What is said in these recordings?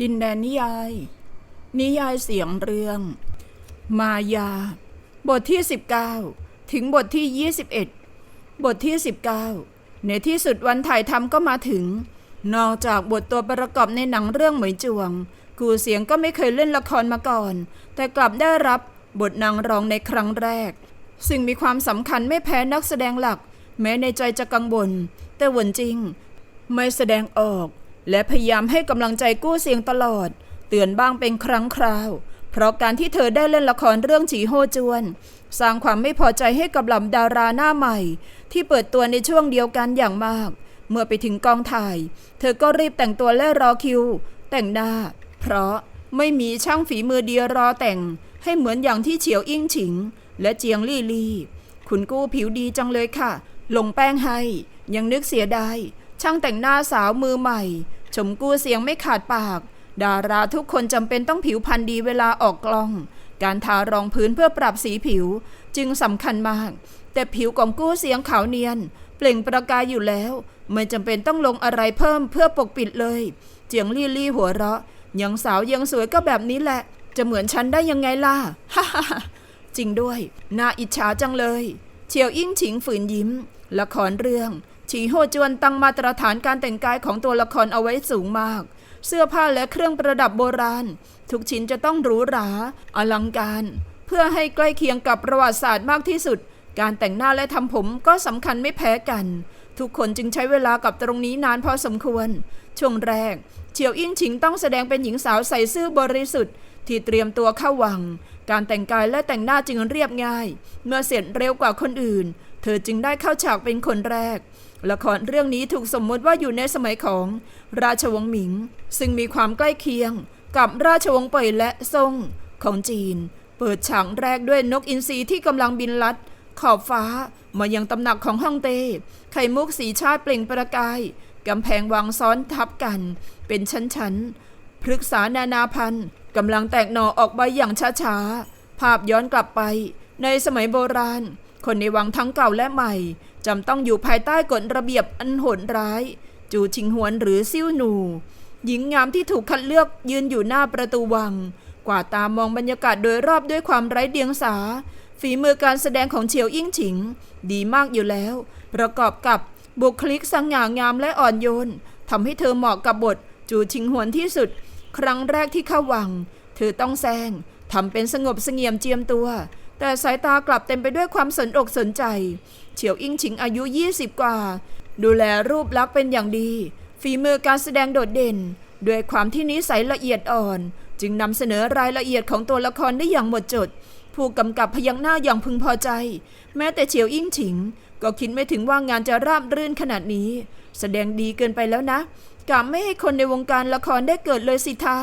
ดินแดนนิยาย นิยายเสียงเรื่อง มายา บทที่ 19 ถึงบทที่ 21 บทที่ 19 ในที่สุดวันถ่ายทำก็มาถึง นอกจากบทตัวประกอบในหนังเรื่องเหมยจวง กูเสียงก็ไม่เคยเล่นละครมาก่อน แต่กลับได้รับบทนางรองในครั้งแรก ซึ่งมีความสำคัญไม่แพ้นักแสดงหลัก แม้ในใจจะกังวลแต่หวนจริง ไม่แสดงออก และพยายามให้กำลังใจกู้เสียงตลอด เตือนบ้างเป็นครั้งคราว เพราะการที่เธอได้เล่นละครเรื่องฉีโฮจวน สร้างความไม่พอใจให้กับเหล่าดาราหน้าใหม่ ที่เปิดตัวในช่วงเดียวกันอย่างมาก เมื่อไปถึงกองถ่าย เธอก็รีบแต่งตัวและรอคิว แต่งหน้า เพราะไม่มีช่างฝีมือเดียวรอแต่ง ให้เหมือนอย่างที่เฉียวอิ่งฉิง และเจียงลี่ลี่ คุณกู้ผิวดีจังเลยค่ะลงแป้งให้ ยังนึกเสียดายช่างแต่งหน้าสาวมือใหม่ ชมกู้เสียงไม่ขาดปาก ดาราทุกคนจำเป็นต้องผิวพรรณดีเวลาออกกล้อง การทารองพื้นเพื่อปรับสีผิวจึงสำคัญมาก แต่ผิวของกู้เสียงขาวเนียน เปล่งประกายอยู่แล้ว ไม่จำเป็นต้องลงอะไรเพิ่มเพื่อปกปิดเลย เจียงลี่ลี่หัวเราะยังสาวยังสวยก็แบบนี้แหละ จะเหมือนฉันได้ยังไงล่ะฮ่าฮ่าฮ่าจริงด้วย น่าอิจฉาจังเลย เฉียวอิ่งฉิงฝืนยิ้ม ละครเรื่อง ฉีโฮจวนตั้งมาตรฐานการแต่งกายของตัวละครเอาไว้สูงมาก เสื้อผ้าและเครื่องประดับโบราณ ทุกชิ้นจะต้องหรูหราอลังการ เพื่อให้ใกล้เคียงกับประวัติศาสตร์มากที่สุด การแต่งหน้าและทำผมก็สำคัญไม่แพ้กัน ทุกคนจึงใช้เวลากับตรงนี้นานพอสมควร ช่วงแรกเฉียวอิ่งฉิงต้องแสดงเป็นหญิงสาวใส่ซื่อบริสุทธิ์ที่เตรียมตัวเข้าวัง การแต่งกายและแต่งหน้าจึงเรียบง่าย เมื่อเสร็จเร็วกว่าคนอื่น เธอจึงได้เข้าฉากเป็นคนแรก ละครเรื่องนี้ถูกสมมติว่าอยู่ในสมัยของราชวงศ์หมิง ซึ่งมีความใกล้เคียงกับราชวงศ์เป่ยและซ่งของจีน เปิดฉากแรกด้วยนกอินทรีที่กำลังบินลัด ขอบฟ้ามายังตำหนักของฮ่องเต้ไข่มุกสีชาติเปล่งประกายกำแพงวางซ้อนทับกัน เป็นชั้นๆพฤกษานานาพันธุ์กำลังแตกหน่อออกใบอย่างช้าๆภาพย้อนกลับไป ในสมัยโบราณ คนในวังทั้งเก่าและใหม่ จำต้องอยู่ภายใต้กฎระเบียบอันโหดร้าย จูชิงหวนหรือซิ่วหนู หญิงงามที่ถูกคัดเลือกยืนอยู่หน้าประตูวัง กว่าตามองบรรยากาศโดยรอบด้วยความไร้เดียงสา ฝีมือการแสดงของเฉียวอิ่งฉิง ดีมากอยู่แล้ว ประกอบกับบุคลิกสง่างามและอ่อนโยนทำให้เธอเหมาะกับบทจูชิงหวนที่สุด ครั้งแรกที่เข้าวัง เธอต้องแซงทำเป็นสงบเสงี่ยมเจียมตัว แต่สายตากลับเต็มไปด้วยความสนอกสนใจ เฉียวอิงฉิงอายุ 20 กว่า ดูแลรูปลักษณ์เป็นอย่างดี ฝีมือการแสดงโดดเด่น ด้วยความที่นิสัยละเอียดอ่อน จึงนำเสนอรายละเอียดของตัวละครได้อย่างหมดจด ผู้กำกับพยักหน้าอย่างพึงพอใจ แม้แต่เฉียวอิงฉิง ก็คิดไม่ถึงว่างานจะราบรื่นขนาดนี้ แสดงดีเกินไปแล้วนะกะไม่ให้คนในวงการละครได้เกิดเลยสิท่า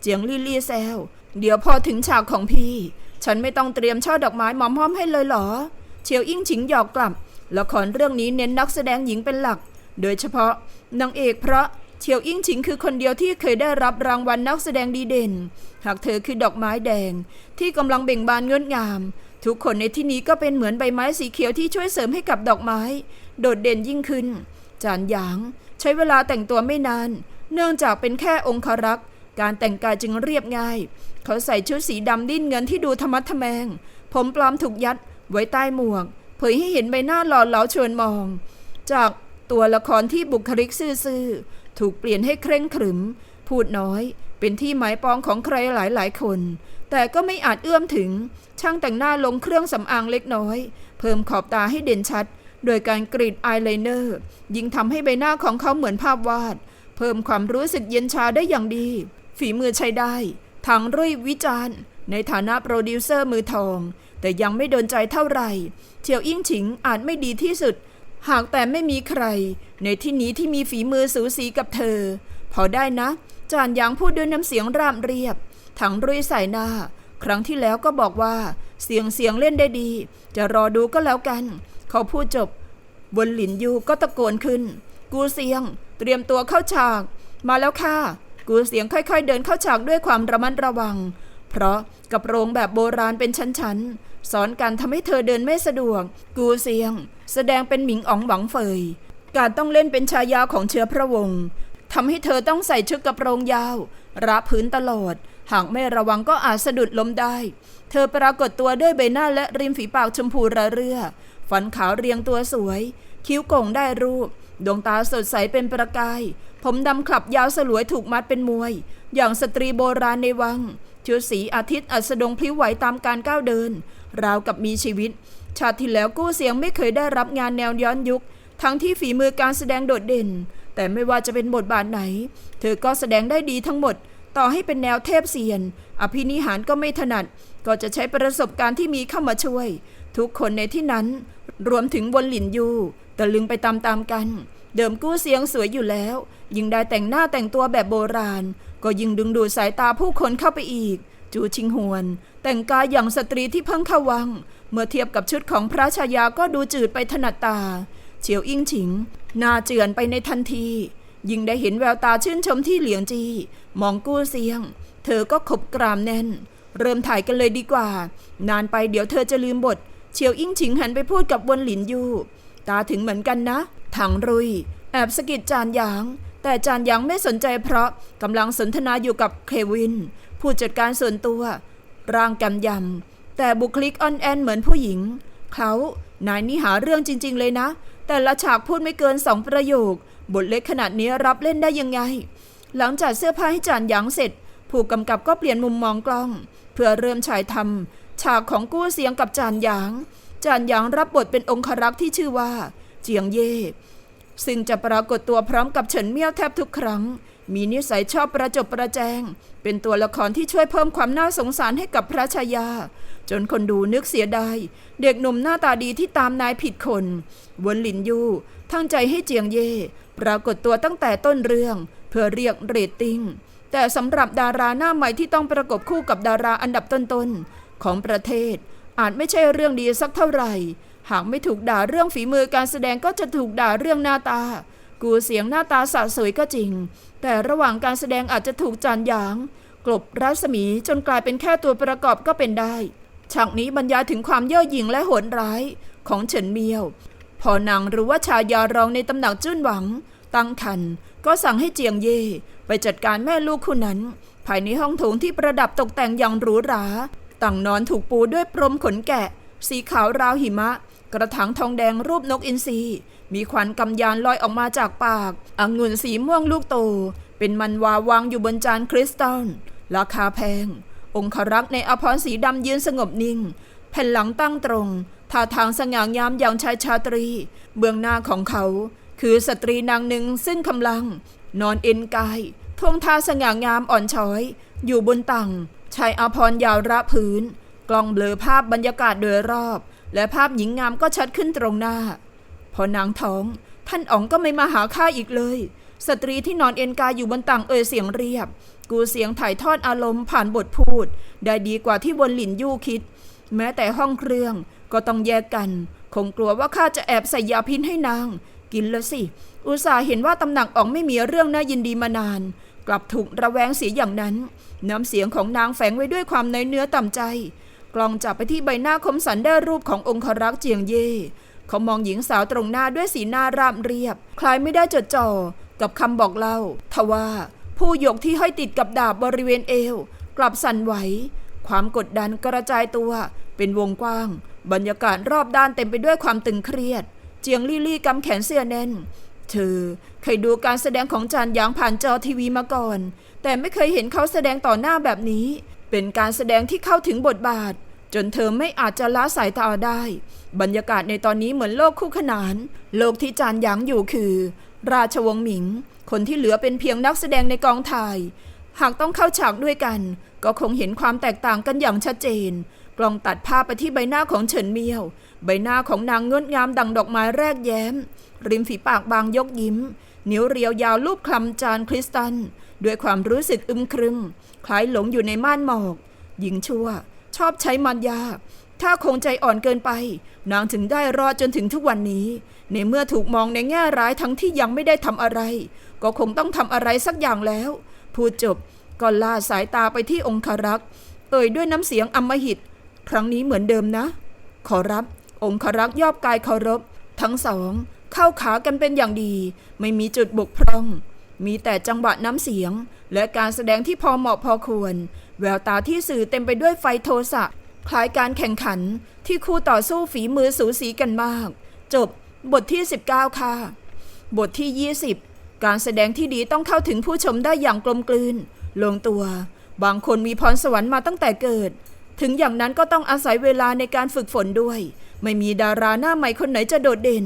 เจียงลี่ลี่แซวเดี๋ยวพอถึงฉากของพี่ ฉันไม่ต้องเตรียมช่อดอกไม้หมอมห้อมให้เลยเหรอ เฉียวอิ่งฉิงหยอกกลับ ละครเรื่องนี้เน้นนักแสดงหญิงเป็นหลัก โดยเฉพาะนางเอกเพราะเฉียวอิ่งฉิงคือคนเดียวที่เคยได้รับรางวัลนักแสดงดีเด่น หากเธอคือดอกไม้แดง ที่กำลังเบ่งบานงดงาม ทุกคนในที่นี้ก็เป็นเหมือนใบไม้สีเขียวที่ช่วยเสริมให้กับดอกไม้ โดดเด่นยิ่งขึ้น จานหยาง ใช้เวลาแต่งตัวไม่นาน เนื่องจากเป็นแค่องครักษ์การแต่งกายจึงเรียบง่าย เขาใส่ชุดสีดำดิ้นเงินที่ดูธรรมัดทแมง ผมปลอมถูกยัด ไว้ใต้หมวก เผยให้เห็นใบหน้าหล่อเหลาชวนมอง จากตัวละครที่บุคลิกซื่อๆถูกเปลี่ยนให้เคร่งขรึม พูดน้อยเป็นที่หมายปองของใครหลายๆคน แต่ก็ไม่อาจเอื้อมถึง ช่างแต่งหน้าลงเครื่องสำอางเล็กน้อย เพิ่มขอบตาให้เด่นชัด โดยการกรีดอายไลเนอร์ ยิ่งทำให้ใบหน้าของเขาเหมือนภาพวาด เพิ่มความรู้สึกเย็นชาได้อย่างดี ฝีมือใช้ได้ทางรุ่ยวิจารณ์ ในฐานะโปรดิวเซอร์มือทอง แต่ยังไม่โดนใจเท่าไหร่เฉียวอิ่งฉิงอาจไม่ดีที่สุด หากแต่ไม่มีใคร ในที่นี้ที่มีฝีมือสูสีกับเธอ พอได้นะ จานหยางพูดด้วยน้ำเสียงรามเรียบ ถังรุ่ยใส่หน้า ครั้งที่แล้วก็บอกว่า เสียงเสียงเล่นได้ดี จะรอดูก็แล้วกัน เขาพูดจบบนหลินยูก็ตะโกนขึ้น กูเสียง เตรียมตัวเข้าฉาก มาแล้วค่ะ กูเสียงค่อยๆ เดินเข้าฉากด้วยความระมัดระวัง เพราะกับโรงแบบโบราณเป็นชั้นๆ สอนการทำให้เธอเดินไม่สะดวก กูเสียง แสดงเป็นหมิงอ๋องหวังเฟย การต้องเล่นเป็นชายาของเชื้อพระวงศ์ทำให้เธอต้องใส่ชุดกระโปรงยาวรับพื้นตลอด หากไม่ระวังก็อาจสะดุดล้มได้ เธอปรากฏตัวด้วยใบหน้าและริมฝีปากชมพูระเรื่อฟันขาวเรียงตัวสวย คิ้วโก่งได้รูป ดวงตาสดใสเป็นประกาย ผมดำขลับยาวสลวยถูกมัดเป็นมวย อย่างสตรีโบราณในวัง ชุดสีอาทิตย์อัสดงพลิ้วไหวตามการก้าวเดิน ราวกับมีชีวิต ชาติที่แล้วกู้เสียงไม่เคยได้รับงานแนวย้อนยุค ทั้งที่ฝีมือการแสดงโดดเด่น แต่ไม่ว่าจะเป็นบทบาทไหน เธอก็แสดงได้ดีทั้งหมด ต่อให้เป็นแนวเทพเสียน อภินิหารก็ไม่ถนัด ก็จะใช้ประสบการณ์ที่มีเข้ามาช่วย ทุกคนในที่นั้น รวมถึงบนหลินยูตะลึงไปตามๆกัน เดิมกู้เสียงสวยอยู่แล้ว ยิ่งได้แต่งหน้าแต่งตัวแบบโบราณ ก็ยิ่งดึงดูดสายตาผู้คนเข้าไปอีก จูชิงหวน แต่งกายอย่างสตรีที่เพิ่งเข้าวัง เมื่อเทียบกับชุดของพระชายาก็ดูจืดไปถนัดตา เฉียวอิงฉิงหน้าเจือนไปในทันที ยิ่งได้เห็นแววตาชื่นชมที่เหลียงจี มองกู้เสียง เธอก็ขบกรามแน่น เริ่มถ่ายกันเลยดีกว่า นานไปเดี๋ยวเธอจะลืมบท เฉียวอิงฉิงหันไปพูดกับวนหลินยูตาถึงเหมือนกันนะ ถังรุย แอบสะกิดจานหยาง แต่จานหยางไม่สนใจเพราะกำลังสนทนาอยู่กับเควิน ผู้จัดการส่วนตัว ร่างกำยำแต่บุคลิกอ่อนแอนเหมือนผู้หญิง เขานายนี่หาเรื่องจริง ๆ เลยนะ แต่ละฉากพูดไม่เกินสองประโยค บทเล็กขนาดนี้รับเล่นได้ยังไง หลังจากเสื้อผ้าให้จานหยางเสร็จ ผู้กำกับก็เปลี่ยนมุมมองกล้อง เพื่อเริ่มฉายทำฉากของกู้เสียงกับจานหยาง จานหยางรับบทเป็นองครักษ์ที่ชื่อว่า เจียงเย่ซึ่งจะปรากฏตัวพร้อมกับเฉินเมี่ยวแทบทุกครั้ง มีนิสัยชอบประจบประแจง เป็นตัวละครที่ช่วยเพิ่มความน่าสงสารให้กับพระชายา จนคนดูนึกเสียดาย เด็กหนุ่มหน้าตาดีที่ตามนายผิดคนวนหลินยูทั้งใจให้เจียงเย่ ปรากฏตัวตั้งแต่ต้นเรื่อง เพื่อเรียกเรตติ้ง แต่สำหรับดาราหน้าใหม่ที่ต้องประกบคู่กับดาราอันดับต้นๆของประเทศ อาจไม่ใช่เรื่องดีสักเท่าไหร่ หากไม่ถูกด่าเรื่องฝีมือการแสดงก็จะถูกด่าเรื่องหน้าตา กูเสียงหน้าตาสะสวยก็จริง แต่ระหว่างการแสดงอาจจะถูกจานหยาง กลบรัศมีจนกลายเป็นแค่ตัวประกอบก็เป็นได้ฉากนี้บรรยายถึงความเย่อหยิ่งและโหดร้ายของเฉินเมียว พอนางรู้ว่าชายารองในตำหนักจุ้นหวัง ตั้งคันก็สั่งให้เจียงเย่ไปจัดการแม่ลูกคู่นั้น ภายในห้องโถงที่ประดับตกแต่งอย่างหรูหราต่างนอนถูกปูด้วยพรมขนแกะ สีขาวราวหิมะ กระถางทองแดงรูปนกอินทรี มีควันกำยานลอยออกมาจากปากองุ่นสีม่วงลูกโต เป็นมันวาวางอยู่บนจานคริสตัล ราคาแพง องครักษ์ในอภรสีดำยืนสงบนิ่ง แผ่นหลังตั้งตรงท่าทางสง่างามอย่างชายชาตรี เบื้องหน้าของเขา คือสตรีนางหนึ่งซึ่งกำลัง นอนเอ็นกายท่วงท่าสง่างามอ่อนช้อย อยู่บนตังชายอภรณ์ยาวระพื้น กล้องเบลอภาพบรรยากาศโดยรอบ และภาพหญิงงามก็ชัดขึ้นตรงหน้า พอนางท้อง ท่านอ๋องก็ไม่มาหาข้าอีกเลย สตรีที่นอนเอ็นกายอยู่บนตังเอ่ยเสียงเรียบ กูเสียงถ่ายทอดอารมณ์ผ่านบทพูด ได้ดีกว่าที่วนหลินยู่คิด แม้แต่ห้องเครื่องก็ต้องแยกกัน คงกลัวว่าข้าจะแอบใส่ยาพิษให้นาง กินแล้วสิ อุตส่าห์เห็นว่าตำหนักอ๋องไม่มีเรื่องน่ายินดีมานาน กลับถูกระแวงเสียอย่างนั้น น้ำเสียงของนางแฝงไว้ด้วยความในเนื้อต่ำใจ กลองจับไปที่ใบหน้าคมสันได้รูปขององครักษ์เจียงเย่ เขามองหญิงสาวตรงหน้าด้วยสีหน้าราบเรียบ คล้ายไม่ได้จดจ่อกับคำบอกเล่า ทว่าผู้หยกที่ห้อยติดกับดาบบริเวณเอว กลับสั่นไหว ความกดดันกระจายตัว เป็นวงกว้าง บรรยากาศรอบด้านเต็มไปด้วยความตึงเครียด เจียงลี่ลี่กำแขนเสื้อแน่น เธอเคยดูการแสดงของจานหยางผ่านจอทีวีมาก่อน แต่ไม่เคยเห็นเขาแสดงต่อหน้าแบบนี้ เป็นการแสดงที่เข้าถึงบทบาท จนเธอไม่อาจจะละสายตาได้ บรรยากาศในตอนนี้เหมือนโลกคู่ขนาน โลกที่จานหยางอยู่คือ ราชวงศ์หมิง คนที่เหลือเป็นเพียงนักแสดงในกองถ่าย หากต้องเข้าฉากด้วยกัน ก็คงเห็นความแตกต่างกันอย่างชัดเจน กล้องตัดภาพไปที่ใบหน้าของเฉินเมียว ใบหน้าของนางงดงามดังดอกไม้แรกแย้ม ริมฝีปากบางยกยิ้ม นิ้วเรียวยาวลูบคลำจานคริสตัลด้วยความรู้สึกอึมครึม คล้ายหลงอยู่ในม่านหมอก หญิงชั่ว ชอบใช้มันยา ถ้าคงใจอ่อนเกินไป นางถึงได้รอดจนถึงทุกวันนี้ ในเมื่อถูกมองในแง่ร้ายทั้งที่ยังไม่ได้ทำอะไร ก็คงต้องทำอะไรสักอย่างแล้ว พูดจบก็ลาสายตาไปที่องครักษ์ เอ่ยด้วยน้ำเสียงอำมหิต ครั้งนี้เหมือนเดิมนะ ขอรับ องครักษ์ยอบกายเคารพ ทั้งสอง เข้าขากันเป็นอย่างดี ไม่มีจุดบกพร่อง มีแต่จังหวะน้ำเสียง และการแสดงที่พอเหมาะพอควร แววตาที่สื่อเต็มไปด้วยไฟโทสะ คล้ายการแข่งขันที่คู่ต่อสู้ฝีมือสูสีกันมาก จบบทที่ 19 ค่ะ บทที่ 20 การแสดงที่ดีต้องเข้าถึงผู้ชมได้อย่างกลมกลืน ลงตัว บางคนมีพรสวรรค์มาตั้งแต่เกิด ถึงอย่างนั้นก็ต้องอาศัยเวลาในการฝึกฝนด้วย ไม่มีดาราหน้าใหม่คนไหนจะโดดเด่น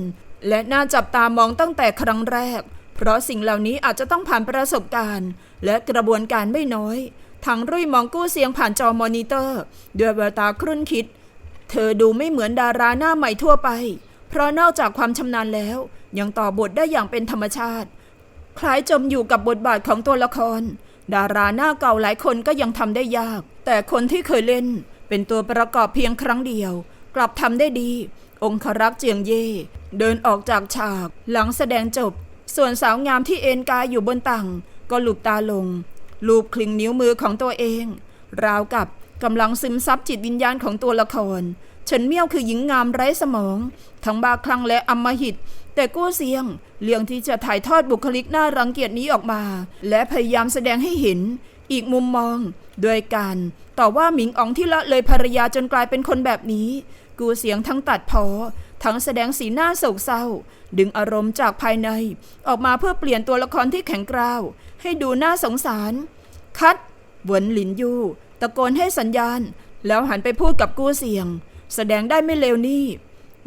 และน่าจับตามองตั้งแต่ครั้งแรก เพราะสิ่งเหล่านี้อาจจะต้องผ่านประสบการณ์ และกระบวนการไม่น้อย ทั้งรุ่ยมองกู้เสียงผ่านจอมอนิเตอร์ ด้วยแววตาครุ่นคิด เธอดูไม่เหมือนดาราหน้าใหม่ทั่วไป เพราะนอกจากความชำนาญแล้ว ยังต่อบทได้อย่างเป็นธรรมชาติ คล้ายจมอยู่กับบทบาทของตัวละคร ดาราหน้าเก่าหลายคนก็ยังทำได้ยาก แต่คนที่เคยเล่น เป็นตัวประกอบเพียงครั้งเดียว กลับทำได้ดี องครักษ์เจียงเย่เดินออกจากฉาก หลังแสดงจบ ส่วนสาวงามที่เอนกายอยู่บนตังก็หลุบตาลง ลูบคลิงนิ้วมือของตัวเอง ราวกับกำลังซึมซับจิตวิญญาณของตัวละครเฉินเมี่ยวคือหญิงงามไร้สมอง ทั้งบาคลั่งและอำมหิต แต่กู้เสียงเลี่ยงที่จะถ่ายทอดบุคลิกน่ารังเกียจนี้ออกมา และพยายามแสดงให้เห็น อีกมุมมองโดยการต่อว่าหมิงอ๋องที่ละเลยภรรยาจนกลายเป็นคนแบบนี้ กูเสียงทั้งตัดพอ ทั้งแสดงสีหน้าโศกเศร้า ดึงอารมณ์จากภายใน ออกมาเพื่อเปลี่ยนตัวละครที่แข็งกร้าว ให้ดูน่าสงสาร คัดเหวินหลินยูตะโกนให้สัญญาณ แล้วหันไปพูดกับกู้เสียง แสดงได้ไม่เลวนี่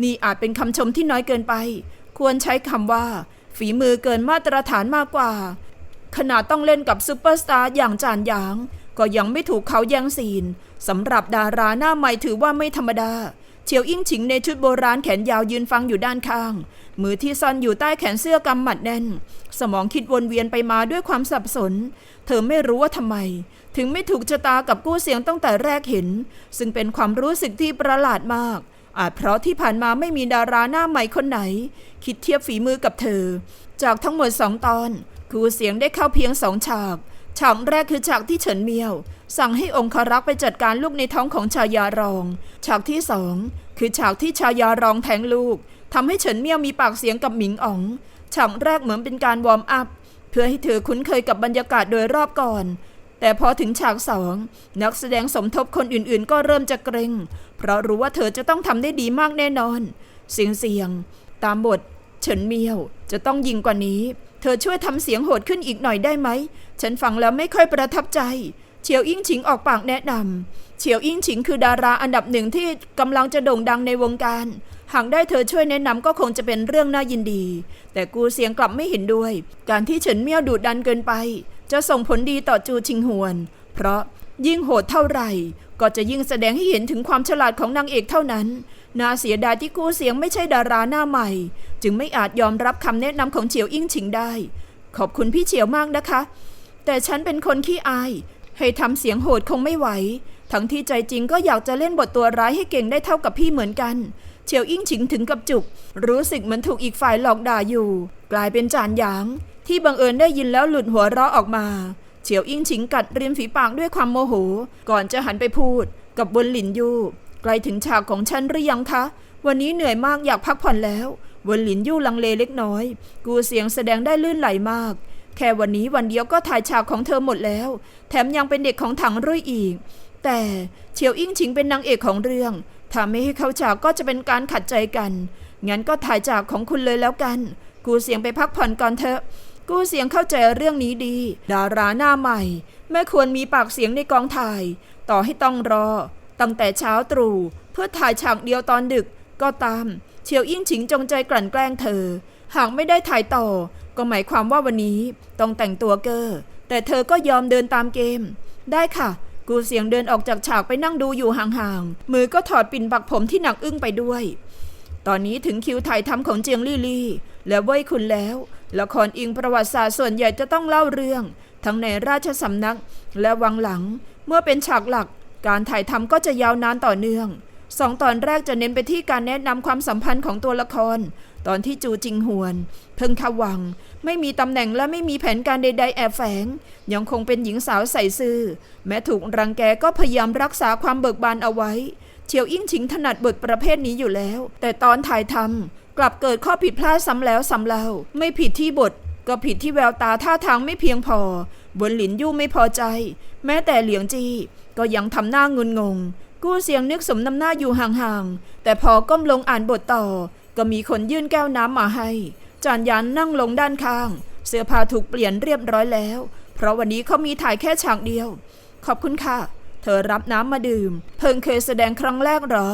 นี่อาจเป็นคำชมที่น้อยเกินไป ควรใช้คำว่า ฝีมือเกินมาตรฐานมากกว่า ขนาดต้องเล่นกับซูเปอร์สตาร์อย่างจานหยาง ก็ยังไม่ถูกเขาแย่งซีน สำหรับดาราหน้าใหม่ถือว่าไม่ธรรมดา เฉียวอิ่งฉิงในชุดโบราณแขนยาวยืนฟังอยู่ด้านข้าง มือที่ซ่อนอยู่ใต้แขนเสื้อกำหมัดแน่น สมองคิดวนเวียนไปมาด้วยความสับสน เธอไม่รู้ว่าทำไม ถึงไม่ถูกชะตากับกู้เสียงตั้งแต่แรกเห็น ซึ่งเป็นความรู้สึกที่ประหลาดมาก อาจเพราะที่ผ่านมาไม่มีดาราหน้าใหม่คนไหน คิดเทียบฝีมือกับเธอ จากทั้งหมดสองตอนครูเสียงได้เข้าเพียงสองฉาก ฉากแรกคือฉากที่เฉินเมียว สั่งให้องครักษ์ไปจัดการลูกในท้องของชายารอง ฉากที่สองคือฉากที่ชายารองแทงลูกทำให้เฉินเมียวมีปากเสียงกับหมิงอ๋อง ฉากแรกเหมือนเป็นการวอร์มอัพ เพื่อให้เธอคุ้นเคยกับบรรยากาศโดยรอบก่อน แต่พอถึงฉากสองนักแสดงสมทบคนอื่นๆ ก็เริ่มจะเกรง เพราะรู้ว่าเธอจะต้องทำได้ดีมากแน่นอน เสียงเสียง ตามบท เฉินเมียวจะต้องยิงกว่านี้ เธอช่วยทำเสียงโหดขึ้นอีกหน่อยได้ไหม ฉันฟังแล้วไม่ค่อยประทับใจ เฉียวอิงฉิงออกปากแนะนำเฉียวอิงฉิงคือดาราอันดับหนึ่งที่กำลังจะโด่งดังในวงการ หากได้เธอช่วยแนะนำก็คงจะเป็นเรื่องน่ายินดี แต่กูเสียงกลับไม่เห็นด้วย การที่เฉินเมี่ยวดูดดันเกินไป จะส่งผลดีต่อจูชิงหวน เพราะยิ่งโหดเท่าไหร่ ก็จะยิ่งแสดงให้เห็นถึงความฉลาดของนางเอกเท่านั้น น่าเสียดายที่กู้เสียงไม่ใช่ดาราหน้าใหม่ จึงไม่อาจยอมรับคำแนะนำของเฉียวอิ่งฉิงได้ ขอบคุณพี่เฉียวมากนะคะ แต่ฉันเป็นคนขี้อาย ให้ทำเสียงโหดคงไม่ไหว ทั้งที่ใจจริงก็อยากจะเล่นบทตัวร้ายให้เก่งได้เท่ากับพี่เหมือนกัน เฉียวอิ่งฉิงถึงกับจุก รู้สึกเหมือนถูกอีกฝ่ายหลอกด่าอยู่ กลายเป็นจานหยาง ที่บังเอิญได้ยินแล้วหลุดหัวเราะออกมาเฉียวอิ่งฉิงกัดริมฝีปากด้วยความโมโห ก่อนจะหันไปพูดกับบนหลินยู ใกล้ถึงฉากของฉันหรือยังคะ วันนี้เหนื่อยมากอยากพักผ่อนแล้วบนหลินยู่ลังเลเล็กน้อย กูเสียงแสดงได้ลื่นไหลมาก แค่วันนี้วันเดียวก็ถ่ายฉากของเธอหมดแล้ว แถมยังเป็นเด็กของถังรุ่ยอีก แต่เฉียวอิ่งฉิงเป็นนางเอกของเรื่อง ถ้าไม่ให้เข้าฉากก็จะเป็นการขัดใจกัน งั้นก็ถ่ายฉากของคุณเลยแล้วกัน กูเสียงไปพักผ่อนก่อนเถอะกูเสียงเข้าใจเรื่องนี้ดี ดาราหน้าใหม่ ไม่ควรมีปากเสียงในกองถ่าย ต่อให้ต้องรอ ตั้งแต่เช้าตรู่เพื่อถ่ายฉากเดียวตอนดึกก็ตาม เฉียวอิ่งฉิงจงใจกลั่นแกล้งเธอ หากไม่ได้ถ่ายต่อ ก็หมายความว่าวันนี้ต้องแต่งตัวเกอร์แต่เธอก็ยอมเดินตามเกม ได้ค่ะ กูเสียงเดินออกจากฉากไปนั่งดูอยู่ห่างๆมือก็ถอดปิ่นปักผมที่หนักอึ้งไปด้วย ตอนนี้ถึงคิวถ่ายทำของเจียงลี่ลี่ และเว้ยคุณแล้ว ละครอิงประวัติศาสตร์ส่วนใหญ่จะต้องเล่าเรื่อง ทั้งในราชสำนักและวังหลัง เมื่อเป็นฉากหลัก การถ่ายทำก็จะยาวนานต่อเนื่องสองตอนแรกจะเน้นไปที่การแนะนำความสัมพันธ์ของตัวละคร ตอนที่จูจิงหวน เพิ่งขาวัง ไม่มีตำแหน่งและไม่มีแผนการใด ๆ แอบแฝง ยังคงเป็นหญิงสาวใส่ซื่อ แม้ถูกรังแกก็พยายามรักษาความเบิกบานเอาไว้ เฉียวอิ่งฉิงถนัดบทประเภทนี้อยู่แล้ว แต่ตอนถ่ายทำกลับเกิดข้อผิดพลาดซ้ำแล้วซ้ำเล่า ไม่ผิดที่บท ก็ผิดที่แววตาท่าทางไม่เพียงพอบนหลินยู่ไม่พอใจ แม้แต่เหลียงจี ก็ยังทำหน้างุนงง กู้เสียงนึกสมน้ำหน้าอยู่ห่างๆ แต่พอก้มลงอ่านบทต่อ ก็มีคนยื่นแก้วน้ำมาให้ จานยันนั่งลงด้านข้าง เสื้อผ้าถูกเปลี่ยนเรียบร้อยแล้ว เพราะวันนี้เขามีถ่ายแค่ฉากเดียว ขอบคุณค่ะ เธอรับน้ำมาดื่ม เพิ่งเคยแสดงครั้งแรกหรอ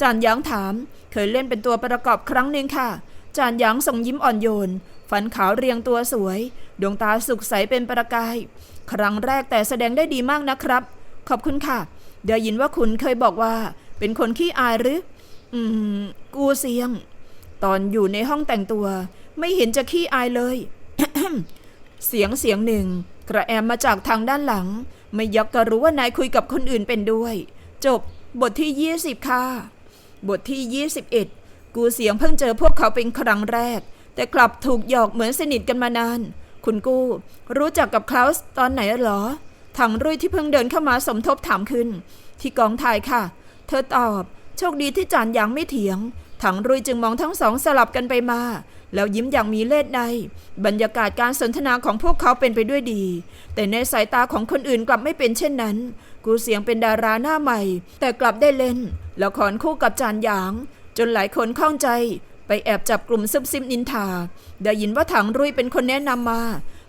จานยางถาม เคยเล่นเป็นตัวประกอบครั้งหนึ่งค่ะ จานยางส่งยิ้มอ่อนโยนฟันขาวเรียงตัวสวย ดวงตาสุกใสเป็นประกาย ครั้งแรกแต่แสดงได้ดีมากนะครับ ขอบคุณค่ะ เดี๋ยวยินว่าคุณเคยบอกว่า เป็นคนขี้อายหรือ อืม กูเสียง ตอนอยู่ในห้องแต่งตัว ไม่เห็นจะขี้อายเลย เสียงเสียงหนึ่ง กระแอมมาจากทางด้านหลัง ไม่ยักก็รู้ว่านายคุยกับคนอื่นเป็นด้วย จบบทที่ 20 ค่ะ บทที่ 21 กูเสียงเพิ่งเจอพวกเขาเป็นครั้งแรก แต่กลับถูกหยอกเหมือนสนิทกันมานาน คุณกู้ รู้จักกับคลาวส์ตอนไหนหรอ ถังรุ่ยที่เพิ่งเดินเข้ามาสมทบถามขึ้น ที่กองถ่ายค่ะ เธอตอบ โชคดีที่จานยังไม่เถียง ถังรุ่ยจึงมองทั้งสองสลับกันไปมา แล้วยิ้มอย่างมีเล่ห์ใน บรรยากาศการสนทนาของพวกเขาเป็นไปด้วยดี แต่ในสายตาของคนอื่นกลับไม่เป็นเช่นนั้น กูเสียงเป็นดาราหน้าใหม่ แต่กลับได้เล่นละครคู่กับจานหยาง จนหลายคนข้องใจ ไปแอบจับกลุ่มซุบซิบนินทา ได้ยินว่าถังรุ่ยเป็นคนแนะนำมา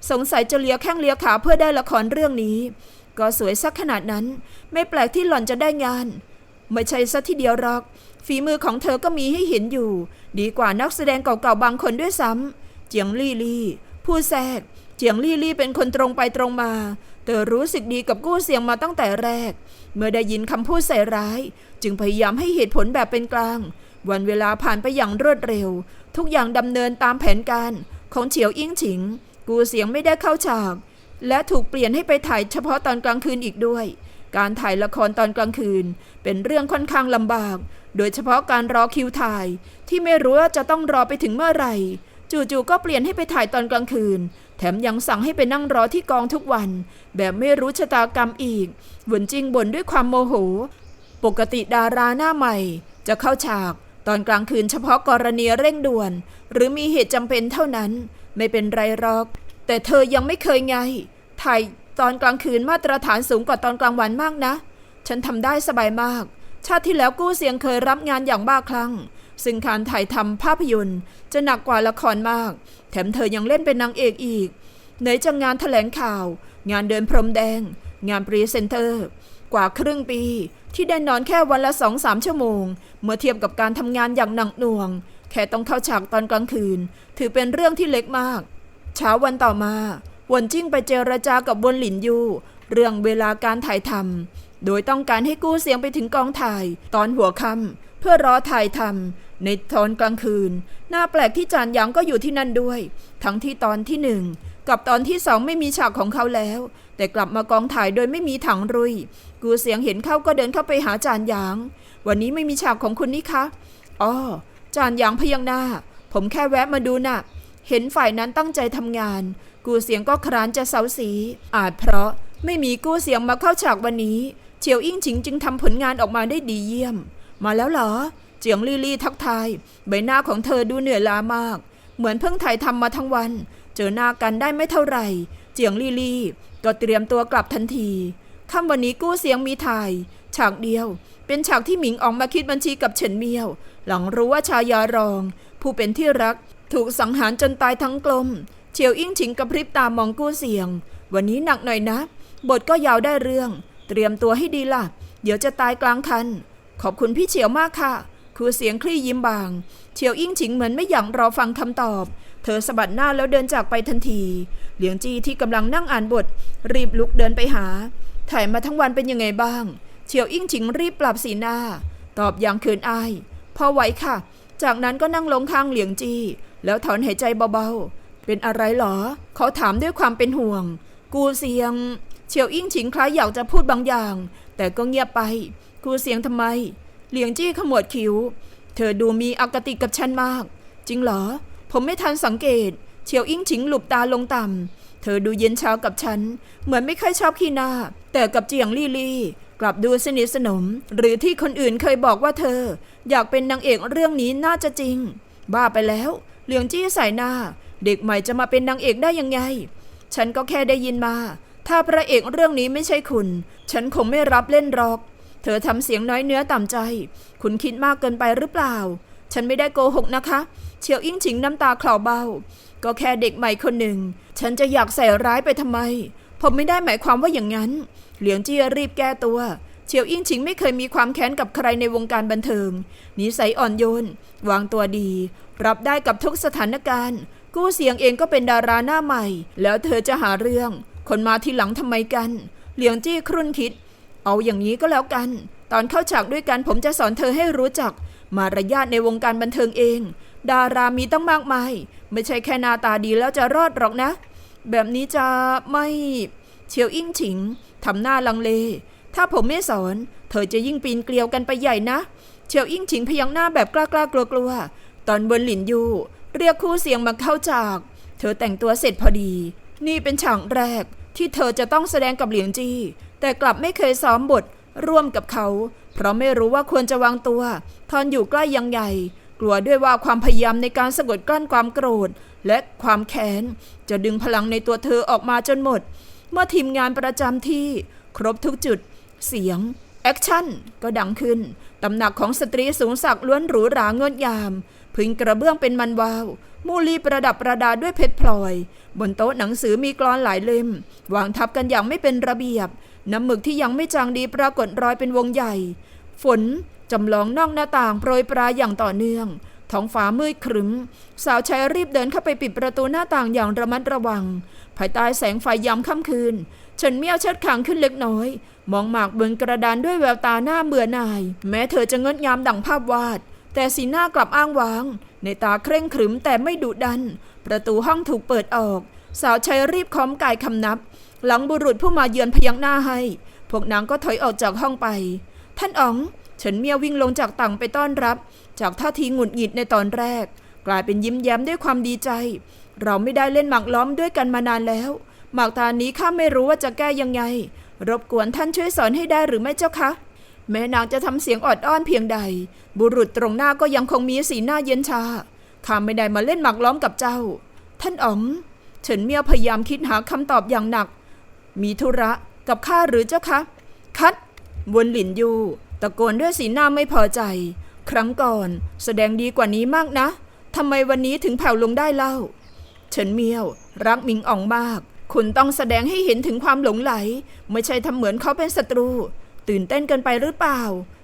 สงสัยจะเลี้ยแข้งเลี้ยขาเพื่อได้ละครเรื่องนี้ ก็สวยสักขนาดนั้น ไม่แปลกที่หล่อนจะได้งาน ไม่ใช่ซะทีเดียวหรอก ฝีมือของเธอก็มีให้เห็นอยู่ ดีกว่านักแสดงเก่าๆบางคนด้วยซ้ำเจียงลี่ลี่ ผู้แทรกเจียงลี่ลี่เป็นคนตรงไปตรงมาเธอรู้สึกดีกับกู้เสียงมาตั้งแต่แรก เมื่อได้ยินคำพูดใส่ร้าย จึงพยายามให้เหตุผลแบบเป็นกลาง วันเวลาผ่านไปอย่างรวดเร็ว ทุกอย่างดำเนินตามแผนการของเฉียวอิงฉิง กูเสียงไม่ได้เข้าฉาก และถูกเปลี่ยนให้ไปถ่ายเฉพาะตอนกลางคืนอีกด้วย การถ่ายละครตอนกลางคืน เป็นเรื่องค่อนข้างลำบาก โดยเฉพาะการรอคิวถ่าย ที่ไม่รู้ว่าจะต้องรอไปถึงเมื่อไหร่ จู่ๆก็เปลี่ยนให้ไปถ่ายตอนกลางคืน แถมยังสั่งให้ไปนั่งรอที่กองทุกวัน แบบไม่รู้ชะตากรรมอีกหวนจริงบ่นด้วยความโมโห ปกติดาราหน้าใหม่ จะเข้าฉากตอนกลางคืนเฉพาะกรณีเร่งด่วน หรือมีเหตุจำเป็นเท่านั้น ไม่เป็นไรหรอก แต่เธอยังไม่เคยไง ถ่ายตอนกลางคืนมาตรฐานสูงกว่าตอนกลางวันมากนะ ฉันทำได้สบายมาก ชาติที่แล้วกู้เสียงเคยรับงานอย่างบ้าคลั่ง ซึ่งการถ่ายทำภาพยนตร์จะหนักกว่าละครมาก แถมเธอยังเล่นเป็นนางเอกอีกไหนจะงานแถลงข่าว งานเดินพรมแดง งานพรีเซนเตอร์ กว่าครึ่งปี ที่ได้นอนแค่วันละสองสามชั่วโมง เมื่อเทียบกับการทำงานอย่างหนักหน่วง ค่ต้องเข้าฉากตอนกลางคืน ถือเป็นเรื่องที่เล็กมาก เช้าวันต่อมาวนจิ้งไปเจรจากับวนหลินยูเรื่องเวลาการถ่ายทำโดยต้องการให้กู้เสียงไปถึงกองถ่าย ตอนหัวค่ำเพื่อรอถ่ายทำในตอนกลางคืนน่าแปลกที่จานหยางก็อยู่ที่นั่นด้วย ทั้งที่ตอนที่หนึ่งกับตอนที่สองไม่มีฉากของเขาแล้ว แต่กลับมากองถ่ายโดยไม่มีถังรุย กูเสียงเห็นเขาก็เดินเข้าไปหาจานหยาง วันนี้ไม่มีฉากของคุณนี่คะอ๋อ จานหยางพยักหน้า ผมแค่แวะมาดูน่ะ เห็นฝ่ายนั้นตั้งใจทำงาน กูเสียงก็ครานจะเสาสี อาจเพราะไม่มีกู้เสียงมาเข้าฉากวันนี้ เฉียวอิ่งฉิงจึงทำผลงานออกมาได้ดีเยี่ยม มาแล้วเหรอ เจียงลี่ลี่ทักทาย ใบหน้าของเธอดูเหนื่อยล้ามาก เหมือนเพิ่งถ่ายทำมาทั้งวัน เจอหน้ากันได้ไม่เท่าไหร่ เจียงลี่ลี่ก็เตรียมตัวกลับทันทีค่ำวันนี้กู้เสียงมีถ่าย ฉากเดียว เป็นฉากที่หมิงออกมาคิดบัญชีกับเฉินเมียว หลังรู้ว่าชายารอง ผู้เป็นที่รัก ถูกสังหารจนตายทั้งกลมเฉียวอิ่งฉิงกระพริบตามองกู้เสียง วันนี้หนักหน่อยนะ บทก็ยาวได้เรื่อง เตรียมตัวให้ดีล่ะ เดี๋ยวจะตายกลางคัน ขอบคุณพี่เฉียวมากค่ะครูเสียงคลี่ยิ้มบาง เฉียวอิ่งฉิงเหมือนไม่อยากรอฟังคำตอบ เธอสะบัดหน้าแล้วเดินจากไปทันที เหลียงจีที่กำลังนั่งอ่านบท รีบลุกเดินไปหา ถ่ายมาทั้งวันเป็นยังไงบ้าง เฉียวอิ่งฉิงรีบปรับสีหน้า ตอบอย่างเขินอาย พอไหวค่ะ จากนั้นก็นั่งลงข้างเหลียงจี้ แล้วถอนหายใจเบาๆ เป็นอะไรหรอ เขาถามด้วยความเป็นห่วง กูเสียง เฉียวอิ่งฉิงคล้ายอยากจะพูดบางอย่าง แต่ก็เงียบไป กูเสียงทำไม เหลียงจี้ขมวดคิ้ว เธอดูมีอคติกับฉันมาก จริงเหรอ ผมไม่ทันสังเกต เฉียวอิ่งฉิงหลุบตาลงต่ำเธอดูเย็นเช้ากับฉัน เหมือนไม่ค่อยชอบขี้หน้า แต่กับเจียงลี่ลี่ กลับดูสนิทสนม หรือที่คนอื่นเคยบอกว่าเธอ อยากเป็นนางเอกเรื่องนี้น่าจะจริง บ้าไปแล้ว เหลียงจี้ใส่หน้า เด็กใหม่จะมาเป็นนางเอกได้ยังไง ฉันก็แค่ได้ยินมา ถ้าพระเอกเรื่องนี้ไม่ใช่คุณ ฉันคงไม่รับเล่นหรอก เธอทำเสียงน้อยเนื้อต่ำใจ คุณคิดมากเกินไปหรือเปล่า ฉันไม่ได้โกหกนะคะ เฉียวอิ่งฉิงน้ำตาคลอเบา ก็แค่เด็กใหม่คนหนึ่ง ฉันจะอยากใส่ร้ายไปทำไม ผมไม่ได้หมายความว่าอย่างนั้น เหลียงเจียรีบแก้ตัวเฉียวอิ่งฉิงไม่เคยมีความแค้นกับใครในวงการบันเทิง นิสัยอ่อนโยน วางตัวดี รับได้กับทุกสถานการณ์ กู้เสียงเองก็เป็นดาราหน้าใหม่ แล้วเธอจะหาเรื่อง คนมาทีหลังทำไมกัน เหลียงจี้ครุ่นคิด เอาอย่างนี้ก็แล้วกัน ตอนเข้าฉากด้วยกันผมจะสอนเธอให้รู้จัก มารยาทในวงการบันเทิงเอง ดารามีตั้งมากมาย ไม่ใช่แค่หน้าตาดีแล้วจะรอดหรอกนะ แบบนี้จะไม่เฉียวอิ่งฉิง ทำหน้าลังเล ถ้าผมไม่สอน เธอจะยิ่งปีนเกลียวกันไปใหญ่นะ เฉียวอิ่งฉิงพยักหน้าแบบกล้าๆกลัวๆตอนบนหลินยูเรียกคู่เสียงมาเข้าฉาก เธอแต่งตัวเสร็จพอดี นี่เป็นฉากแรกที่เธอจะต้องแสดงกับเหลียงจี แต่กลับไม่เคยซ้อมบทร่วมกับเขา เพราะไม่รู้ว่าควรจะวางตัว ทอนอยู่ใกล้ยังใหญ่ กลัวด้วยว่าความพยายามในการสะกดกลั้นความโกรธ และความแค้น จะดึงพลังในตัวเธอออกมาจนหมด เมื่อทีมงานประจำที่ครบทุกจุด เสียง แอคชั่น ก็ดังขึ้น ตำหนักของสตรีสูงศักดิ์ล้วนหรูหรางดงามพึงกระเบื้องเป็นมันวาว มูลีประดับประดาด้วยเพชรพลอย บนโต๊ะหนังสือมีกลอนหลายเล่ม วางทับกันอย่างไม่เป็นระเบียบ น้ำหมึกที่ยังไม่จางดีปรากฏรอยเป็นวงใหญ่ ฝนจำลองนอกหน้าต่างโปรยปลายอย่างต่อเนื่อง ท้องฟ้ามืดครึ้ม สาวใช้รีบเดินเข้าไปปิดประตูหน้าต่างอย่างระมัดระวัง ภายใต้แสงไฟยามค่ำคืนเฉินเมี่ยวเชิดขางขึ้นเล็กน้อย มองหมากบนกระดานด้วยแววตาหน้าเบื่อหน่าย แม้เธอจะงดงามดั่งภาพวาด แต่สีหน้ากลับอ้างว้าง ในตาเคร่งขรึมแต่ไม่ดุดัน ประตูห้องถูกเปิดออก สาวใช้รีบค้อมกายคำนับ หลังบุรุษผู้มาเยือนพยักหน้าให้ พวกนางก็ถอยออกจากห้องไป ท่านอ๋องเฉินเมี่ยววิ่งลงจากตังไปต้อนรับ จากท่าทีหงุดหงิดในตอนแรก กลายเป็นยิ้มแย้มด้วยความดีใจ เราไม่ได้เล่นหมากล้อมด้วยกันมานานแล้ว หมากตานี้ข้าไม่รู้ว่าจะแก้ยังไง รบกวนท่านช่วยสอนให้ได้หรือไม่เจ้าคะแม่นางจะทำเสียงออดอ้อนเพียงใด บุรุษตรงหน้าก็ยังคงมีสีหน้าเย็นชาข้าไม่ได้มาเล่นหมากล้อมกับเจ้า ท่านอ๋องเฉินเมียวพยายามคิดหาคำตอบอย่างหนัก มีธุระกับข้าหรือเจ้าคะ คัดวนหลินยูตะโกนด้วยสีหน้าไม่พอใจ ครั้งก่อนแสดงดีกว่านี้มากนะทำไมวันนี้ถึงแผ่วลงได้เล่า เฉินเมียว รักมิงอ่องมาก คุณต้องแสดงให้เห็นถึงความหลงไหล ไม่ใช่ทำเหมือนเขาเป็นศัตรู ตื่นเต้นเกินไปหรือเปล่า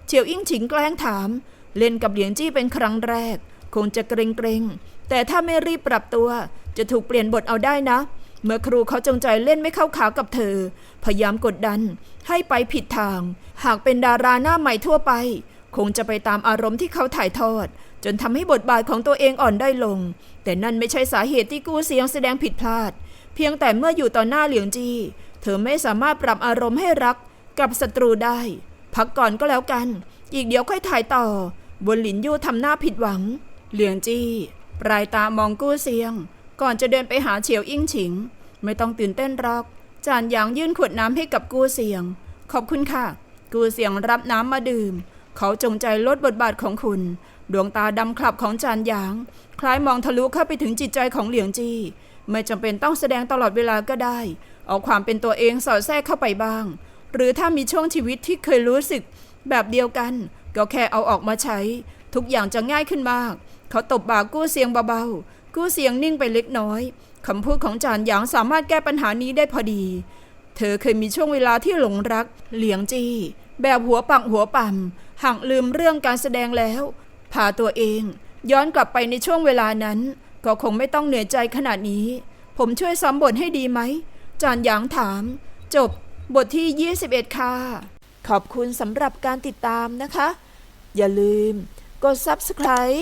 เจียวอิ่งฉิงแกล้งถาม เล่นกับเหลียงจี้เป็นครั้งแรก คงจะเกรงเกรงแต่ถ้าไม่รีบปรับตัว จะถูกเปลี่ยนบทเอาได้นะ เมื่อครูเขาจงใจเล่นไม่เข้าขากับเธอ พยายามกดดัน ให้ไปผิดทาง หากเป็นดาราหน้าใหม่ทั่วไป คงจะไปตามอารมณ์ที่เขาถ่ายทอด จนทำให้บทบาทของตัวเองอ่อนได้อยลง แต่นั่นไม่ใช่สาเหตุที่กู้เสียงแสดงผิดพลาด เพียงแต่เมื่ออยู่ต่อหน้าเหลียงจีเธอไม่สามารถปรับอารมณ์ให้รักกับศัตรูได้ พักก่อนก็แล้วกัน อีกเดี๋ยวค่อยถ่ายต่อ บนหลินยู่ทำหน้าผิดหวัง เหลียงจี้ ปลายตามองกู้เสียง ก่อนจะเดินไปหาเฉียวอิ่งฉิง ไม่ต้องตื่นเต้นรอกจานหยางยื่นขวดน้ำให้กับกู้เสียง ขอบคุณค่ะ กู้เสียงรับน้ำมาดื่ม เขาจงใจลดบทบาทของคุณ ดวงตาดำคลับของจานหยาง คล้ายมองทะลุเข้าไปถึงจิตใจของเหลียงจีไม่จำเป็นต้องแสดงตลอดเวลาก็ได้ เอาความเป็นตัวเองสอดแทรกเข้าไปบ้าง หรือถ้ามีช่วงชีวิตที่เคยรู้สึก แบบเดียวกัน ก็แค่เอาออกมาใช้ ทุกอย่างจะง่ายขึ้นมาก เขาตบบ่ากู้เสียงเบาๆกู้เสียงนิ่งไปเล็กน้อยคำพูดของจานหยางสามารถแก้ปัญหานี้ได้พอดี เธอเคยมีช่วงเวลาที่หลงรักเหลียงจี แบบหัวปักหัวปั่มหักลืมเรื่องการแสดงแล้ว พาตัวเอง ย้อนกลับไปในช่วงเวลานั้น ก็คงไม่ต้องเหนื่อยใจขนาดนี้ ผมช่วยซ้อมบทให้ดีไหม จานหยางถาม จบบทที่ 21 ค่ะ ขอบคุณสำหรับการติดตามนะคะ อย่าลืม กด Subscribe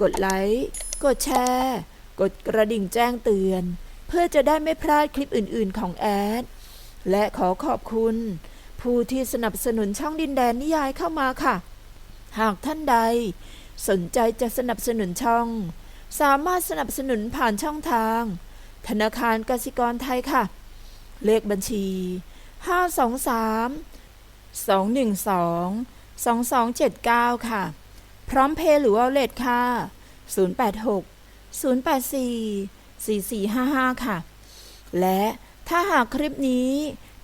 กดไลค์กดแชร์ กดกระดิ่งแจ้งเตือน เพื่อจะได้ไม่พลาดคลิปอื่นๆของแอด และขอขอบคุณ ผู้ที่สนับสนุนช่องดินแดนนิยายเข้ามาค่ะ หากท่านใด สนใจจะสนับสนุนช่อง สามารถสนับสนุนผ่านช่องทาง ธนาคารกสิกรไทยค่ะ เลขบัญชี 523 212 2279 ค่ะ พร้อมเพย์หรือวอลเล็ตค่ะ 086 084 4455 ค่ะ และถ้าหากคลิปนี้